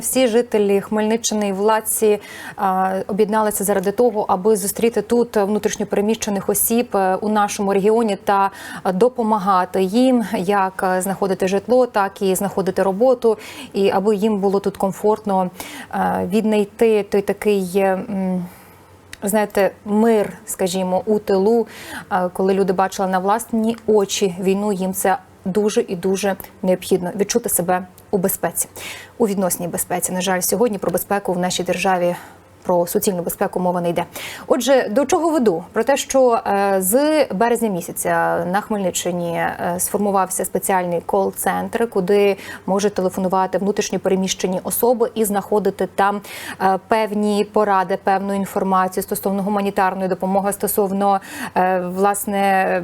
Всі жителі Хмельниччини і владці а, об'єдналися заради того, аби зустріти тут внутрішньопереміщених осіб е, у нашому регіоні та е, допомагати їм, як е, знаходити житло, так і знаходити роботу, і аби їм було тут комфортно е, віднайти той такий. е, Знаєте, мир, скажімо, у тилу, е, коли люди бачили на власні очі війну, їм це дуже і дуже необхідно відчути себе у безпеці, у відносній безпеці. На жаль, сьогодні про безпеку в нашій державі. Про суцільну безпеку мова не йде. Отже, до чого веду? Про те, що е, з березня місяця на Хмельниччині е, сформувався спеціальний кол-центр, куди можуть телефонувати внутрішньо переміщені особи і знаходити там е, певні поради, певну інформацію стосовно гуманітарної допомоги, стосовно власне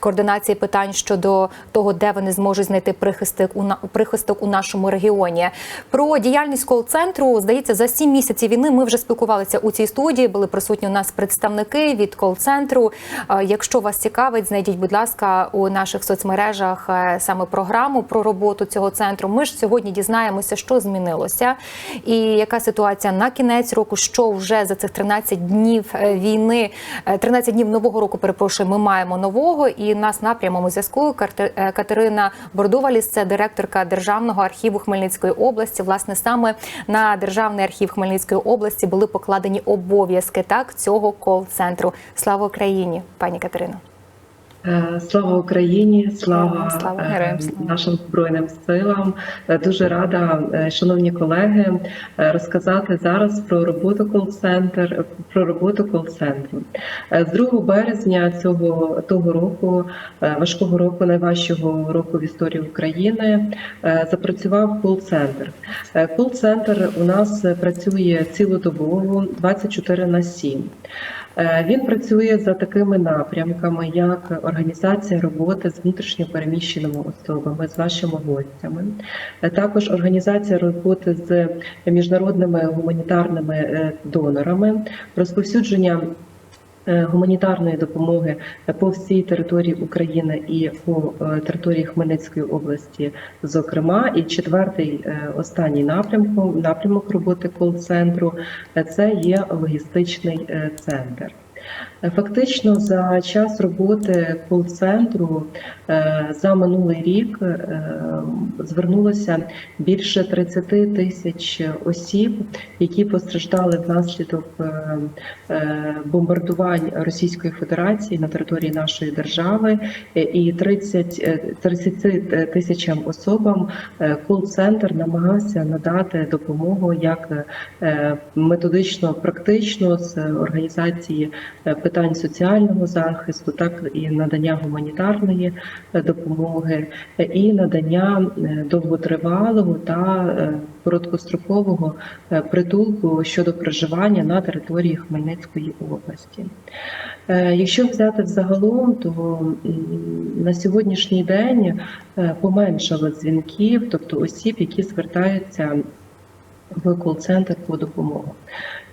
координації питань щодо того, де вони зможуть знайти прихисток у прихисток у нашому регіоні. Про діяльність кол-центру здається за сім місяців війни. Ми вже спілкувалися у цій студії. Були присутні у нас представники від кол-центру. Е, Якщо вас цікавить, знайдіть, будь ласка, у наших соцмережах е, саме програму про роботу цього центру. Ми ж сьогодні дізнаємося, що змінилося, і яка ситуація на кінець року, що вже за цих 13 днів е, війни, е, 13 днів нового року. Перепрошую, ми маємо нового. І нас на прямому зв'язку Катерина Бордуваліс, це директорка державного архіву Хмельницької області. Власне, саме на державний архів Хмельницької області були покладені обов'язки так цього кол-центру. Слава Україні, пані Катерино. Е, Слава Україні, слава, слава, е, героям слава. нашим збройним силам. Е, Дуже рада, шановні колеги, розказати зараз про роботу кол-центр, про роботу кол-центру. З 2 березня цього того року, важкого року, найважчого року в історії України, запрацював кол-центр. Кол-центр у нас працює цілодобово 24 на 7. Е, Він працює за такими напрямками, як організація роботи з внутрішньо переміщеними особами, з вашими гостями, Е, також організація роботи з міжнародними гуманітарними е, донорами, розповсюдження. Е, Гуманітарної допомоги по всій території України і по е, території Хмельницької області, зокрема, і четвертий е, останній напрямок напрямок роботи кол-центру це є логістичний центр. Фактично за час роботи кол-центру е, за минулий рік е, звернулося більше 30 тисяч осіб, які постраждали внаслідок е, бомбардувань Російської Федерації на території нашої держави, і 30, е, 30 тисячам особам кол-центр намагався надати допомогу як методично, практично з організації питань соціального захисту, так і надання гуманітарної е, допомоги, е, і надання е, довготривалого та е, короткострокового е, притулку щодо проживання на території Хмельницької області. Е, Якщо взяти взагалом, то на сьогоднішній день е, поменшало дзвінків, тобто осіб, які звертаються в кол-центр по допомогу.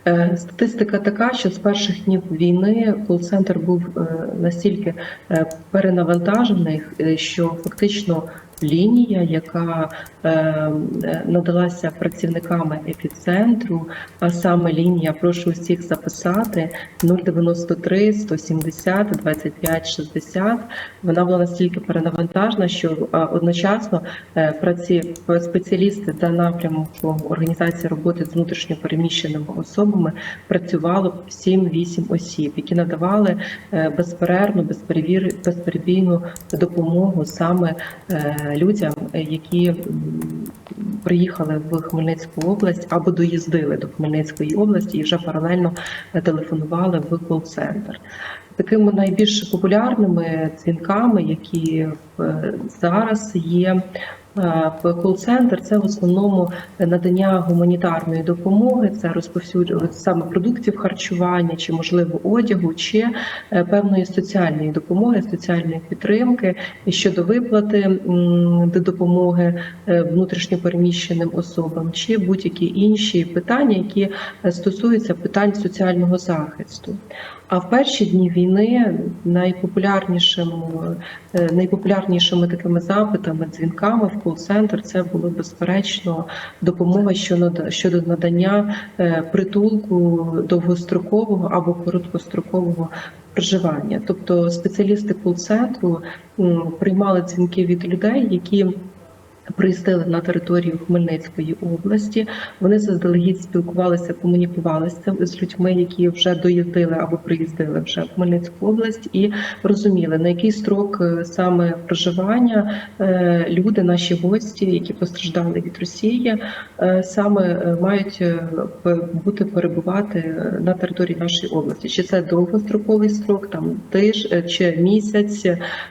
Е, Статистика така, що з перших днів війни кол-центр був е, настільки е, перенавантажений, що фактично лінія, яка е, е, надалася працівниками епіцентру, а саме лінія, прошу усіх записати 093 170 25 60, вона була настільки перенавантажена, що одночасно е, праці спеціалісти за напрямку організації роботи з внутрішньо переміщеними особами працювало 7-8 осіб, які надавали безперервну, безперебійну допомогу саме людям, е, які приїхали в Хмельницьку область або доїздили до Хмельницької області і вже паралельно е, телефонували в кол-центр. Такими найбільш популярними дзвінками, які е, зараз є кол-центр, це в основному надання гуманітарної допомоги, це розповсюдження саме продуктів харчування, чи можливо одягу, чи е, певної соціальної допомоги, соціальної підтримки щодо виплати допомоги е, внутрішньо переміщеним особам, чи будь-які інші питання, які е, стосуються питань соціального захисту. А в перші дні війни найпопулярнішим, е, найпопулярнішими такими запитами, дзвінками в кол-центр це було безперечно допомога щодо надання е, притулку довгострокового або короткострокового проживання. Тобто спеціалісти кол-центру приймали дзвінки від людей, які приїздили на територію Хмельницької області. Вони заздалегідь спілкувалися, комунікувалися з людьми, які вже доїздили або приїздили вже в Хмельницьку область, і розуміли на який строк е, саме проживання е, люди, наші гості, які постраждали від Росії, е, саме мають бути перебувати на території нашої області. Чи це довгостроковий строк, там тиж чи місяць,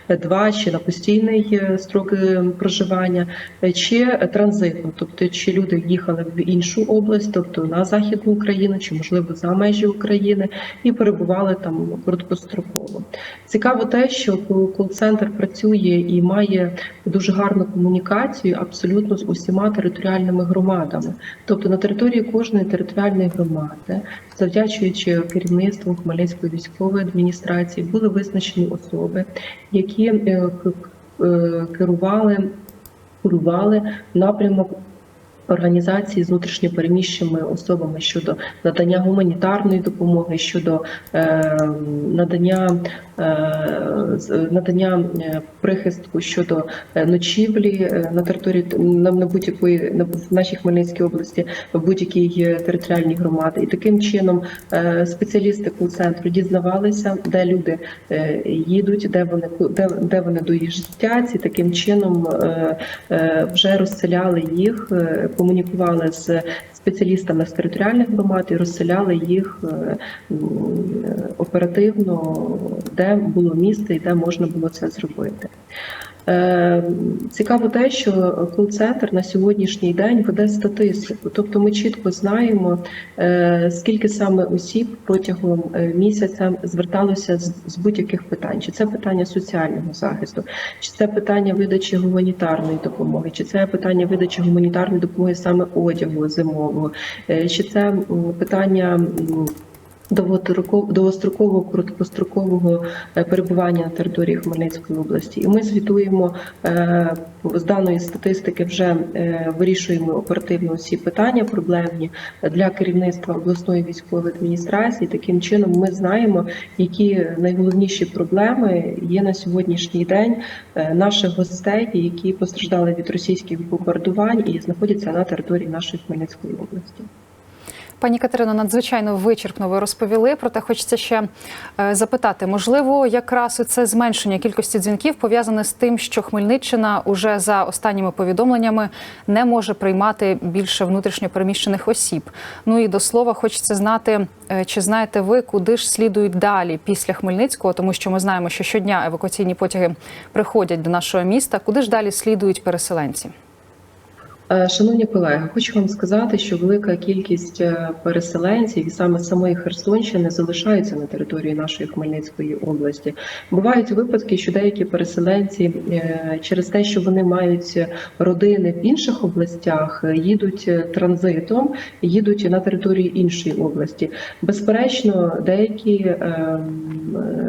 два, чи на постійний строк проживання, чи транзитно, тобто чи люди їхали в іншу область, тобто на західну Україну, чи можливо за межі України, і перебували там короткостроково. Цікаво те, що кол- кол-центр працює і має дуже гарну комунікацію абсолютно з усіма територіальними громадами. Тобто на території кожної територіальної громади, завдячуючи керівництву Хмельницької військової адміністрації, були визначені особи, які е, е, керували, курували напрямок. Організації з внутрішньопереміщеними особами щодо надання гуманітарної допомоги, щодо е, надання, надання е, прихистку щодо е, ночівлі е, на території на, на будь-якої на в нашій Хмельницькій області, в будь-якій е, територіальній громаді. І таким чином е, спеціалісти кол-центру дізнавалися, де люди е, їдуть, де вони де, де вони доїжджать, і таким чином е, е, вже розселяли їх, е, комунікували з спеціалістами з територіальних громад і розселяли їх е, е, оперативно, де було місце і де можна було це зробити. Е, Цікаво те, що кол-центр на сьогоднішній день веде статистику, тобто ми чітко знаємо, е, скільки саме осіб протягом е, місяця зверталося з будь-яких питань, чи це питання соціального захисту, чи це питання видачі гуманітарної допомоги, чи це питання видачі гуманітарної допомоги саме одягу зимового, чи це питання. Довгострокового короткострокового е, перебування на території Хмельницької області, і ми звітуємо е, з даної статистики. Вже е, вирішуємо оперативно всі питання проблемні для керівництва обласної військової адміністрації. Таким чином, ми знаємо, які найголовніші проблеми є на сьогоднішній день наших гостей, які постраждали від російських бомбардувань і знаходяться на території нашої Хмельницької області. Пані Катерино, надзвичайно вичерпно ви розповіли. Проте хочеться ще е, запитати: можливо, якраз це зменшення кількості дзвінків пов'язане з тим, що Хмельниччина уже за останніми повідомленнями не може приймати більше внутрішньопереміщених осіб. Ну і до слова, хочеться знати, е, чи знаєте ви, куди ж слідують далі після Хмельницького, тому що ми знаємо, що щодня евакуаційні потяги приходять до нашого міста. Куди ж далі слідують переселенці? Е, Шановні колеги, хочу вам сказати, що велика кількість е, переселенців і саме самої Херсонщини залишаються на території нашої Хмельницької області. Бувають випадки, що деякі переселенці е, через те, що вони мають родини в інших областях, їдуть транзитом, їдуть на територію іншої області. Безперечно, деякі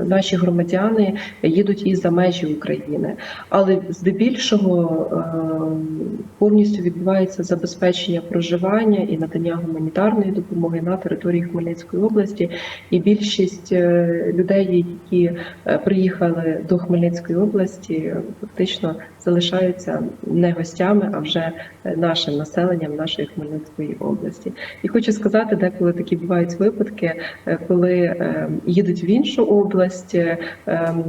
наші громадяни їдуть і за межі України, але здебільшого повністю відбувається забезпечення проживання і надання гуманітарної допомоги на території Хмельницької області. І більшість е, людей, які е, приїхали до Хмельницької області, фактично залишаються не гостями, а вже нашим населенням нашої Хмельницької області. І хочу сказати, деколи такі бувають випадки, е, коли їдуть в іншу область, ем,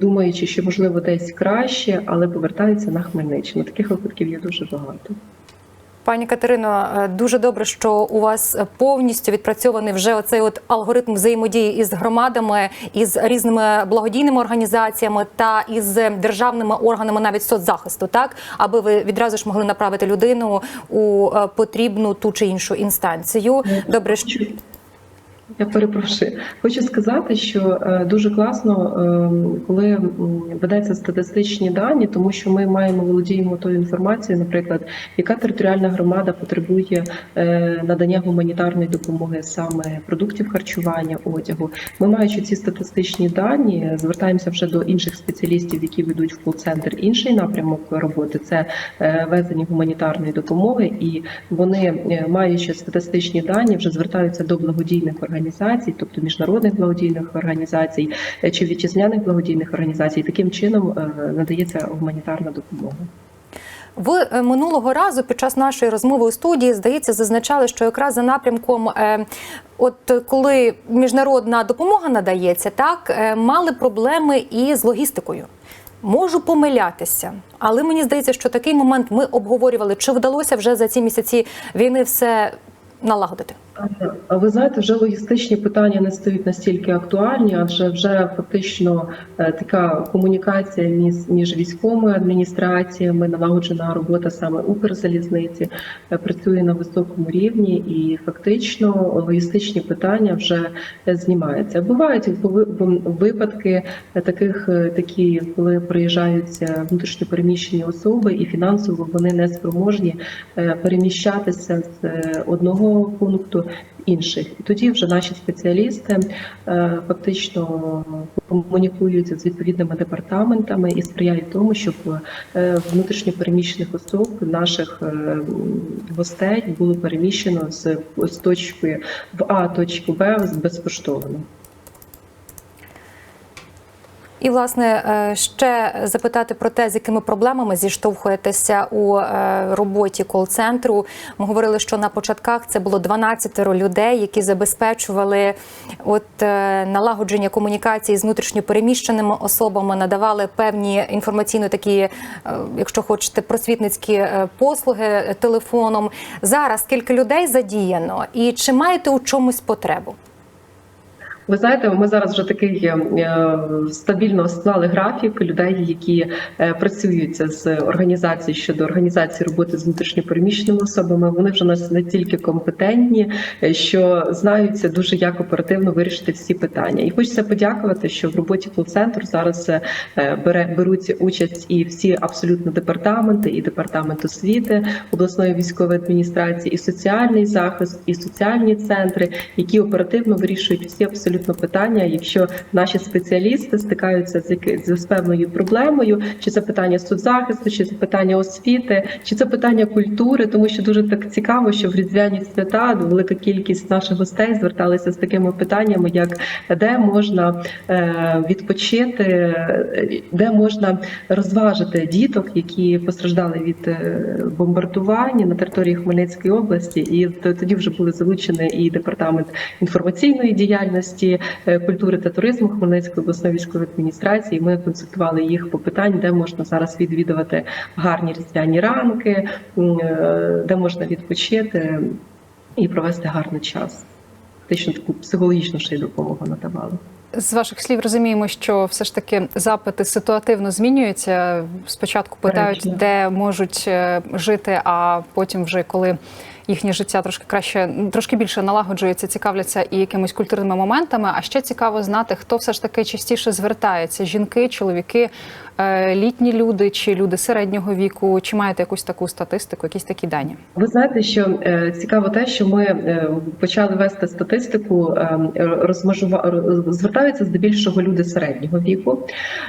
думаючи, що можливо десь краще, але повертаються на Хмельниччину. Таких випадків є дуже багато. Пані Катерино, е, дуже добре, що у вас повністю відпрацьований вже оцей от алгоритм взаємодії із громадами, із різними благодійними організаціями та із державними органами навіть соцзахисту, так? Аби ви відразу ж могли направити людину у е, потрібну ту чи іншу інстанцію. Добре, що Я перепрошую. Хочу сказати, що е, дуже класно, е, коли ведеться статистичні дані, тому що ми маємо володіємо тою інформацією, наприклад, яка територіальна громада потребує е, надання гуманітарної допомоги саме продуктів харчування, одягу. Ми, маючи ці статистичні дані, звертаємося вже до інших спеціалістів, які ведуть в кол-центр інший напрямок роботи. Це е, везення гуманітарної допомоги, і вони, маючи статистичні дані, вже звертаються до благодійних організацій, тобто міжнародних благодійних організацій е, чи вітчизняних благодійних організацій. Таким чином е, надається гуманітарна допомога. Ви е, минулого разу під час нашої розмови у студії здається зазначали, що якраз за напрямком, от коли міжнародна допомога надається, так мали проблеми і з логістикою. Можу помилятися, але мені здається, що такий момент ми обговорювали, чи вдалося вже за ці місяці війни все налагодити. А ви знаєте, вже логістичні питання не стають настільки актуальні, адже вже фактично е, така комунікація між, між військовими адміністраціями, налагоджена робота саме Укрзалізниці е, працює на високому рівні, і фактично логістичні питання вже е, знімаються. Бувають ви- випадки е, таких, е, такі, коли приїжджають е, внутрішньо переміщені особи, і фінансово вони не спроможні е, переміщатися з е, одного пункту інших. І тоді вже наші спеціалісти е, фактично комунікують з відповідними департаментами і сприяють тому, щоб е, внутрішньо переміщених особ, наших е, гостей було переміщено з точки в А точку Б безкоштовно. І власне е, ще запитати про те, з якими проблемами зіштовхуєтеся у е, роботі кол-центру. Ми говорили, що на початках це було 12 людей, які забезпечували от е, налагодження комунікації з внутрішньопереміщеними особами, надавали певні інформаційно такі, якщо хочете, просвітницькі послуги телефоном. Зараз скільки людей задіяно, і чи маєте у чомусь потребу? Ви знаєте, ми зараз вже такий е, стабільно склали графік людей, які е, працюють з організацією щодо організації роботи з внутрішньопереміщеними особами. Вони вже нас настільки компетентні, е, що знаються дуже як оперативно вирішити всі питання. І хочеться подякувати, що в роботі кол-центру зараз е, бере беруть участь і всі абсолютно департаменти, і департамент освіти обласної військової адміністрації, і соціальний захист, і соціальні центри, які оперативно вирішують всі абсолютно питання. Якщо наші спеціалісти стикаються з з певною проблемою, чи це питання соцзахисту, чи це питання освіти, чи це питання культури, тому що дуже так цікаво, що в різдвяні свята велика кількість наших гостей зверталися з такими питаннями, як де можна е, відпочити, е, де можна розважити діток, які постраждали від е, бомбардування на території Хмельницької області, і тоді вже були залучені і департамент інформаційної діяльності, е, культури та туризму Хмельницької обласної військової адміністрації. Ми консультували їх по питань, де можна зараз відвідувати гарні різдвяні ранки, е, де можна відпочити і провести гарний час. Фактично таку психологічну ще й допомогу надавали. З ваших слів розуміємо, що все ж таки запити ситуативно змінюються. Спочатку питають, Речі. де можуть е, жити, а потім, вже коли їхнє життя трошки краще, трошки більше налагоджується, цікавляться і якимись культурними моментами. А ще цікаво знати, хто все ж таки частіше звертається: жінки, чоловіки, літні люди чи люди середнього віку. Чи маєте якусь таку статистику, якісь такі дані? Ви знаєте, що е, цікаво те, що ми е, почали вести статистику, е, розмежува... звертаються здебільшого люди середнього віку.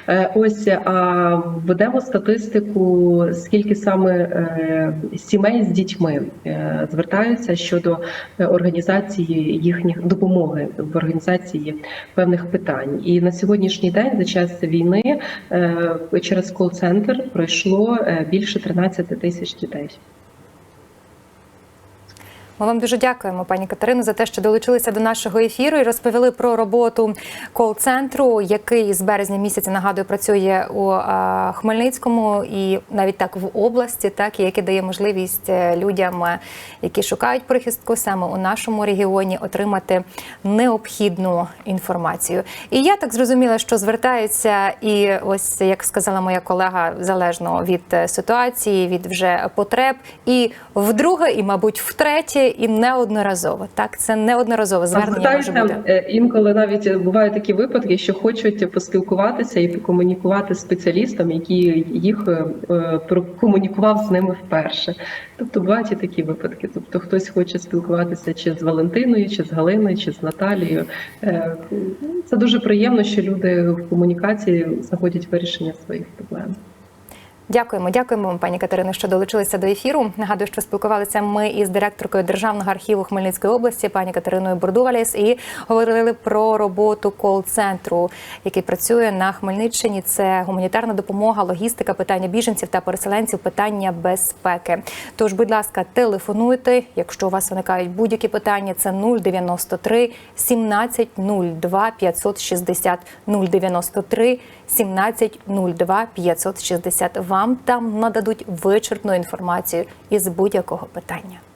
Е, Ось а ведемо статистику, скільки саме е, сімей з дітьми е, звертаються щодо е, організації їхніх допомоги в організації певних питань. І на сьогоднішній день, за час війни, е, через кол-центр пройшло е, більше 13 тисяч дітей. Ми вам дуже дякуємо, пані Катерино, за те, що долучилися до нашого ефіру і розповіли про роботу кол-центру, який з березня місяця нагадую працює у е, Хмельницькому і навіть так в області, так і який дає можливість е, людям, е, які шукають прихистку саме у нашому регіоні, отримати необхідну інформацію. І я так зрозуміла, що звертаються, і ось як сказала моя колега, залежно від ситуації, від вже потреб, і вдруге, і мабуть, втретє і неодноразово. Так, це неодноразове звернення може бути. е, інколи навіть бувають такі випадки, що хочуть поспілкуватися і покомунікувати з спеціалістом, який їх е, е, прокомунікував з ними вперше. Тобто бувають і такі випадки. Тобто хтось хоче спілкуватися чи з Валентиною, чи з Галиною, чи з Наталією. Е, Це дуже приємно, що люди в комунікації знаходять вирішення своїх проблем. Дякуємо, дякуємо вам, пані Катерино, що долучилися до ефіру. Нагадую, що спілкувалися ми із директоркою Державного архіву Хмельницької області, пані Катериною Бурдуваліс, і говорили про роботу кол-центру, який працює на Хмельниччині. Це гуманітарна допомога, логістика, питання біженців та переселенців, питання безпеки. Тож, будь ласка, телефонуйте, якщо у вас виникають будь-які питання. Це 093 17 02 560 093 17 02 560. Вам там нададуть вичерпну інформацію із будь-якого питання.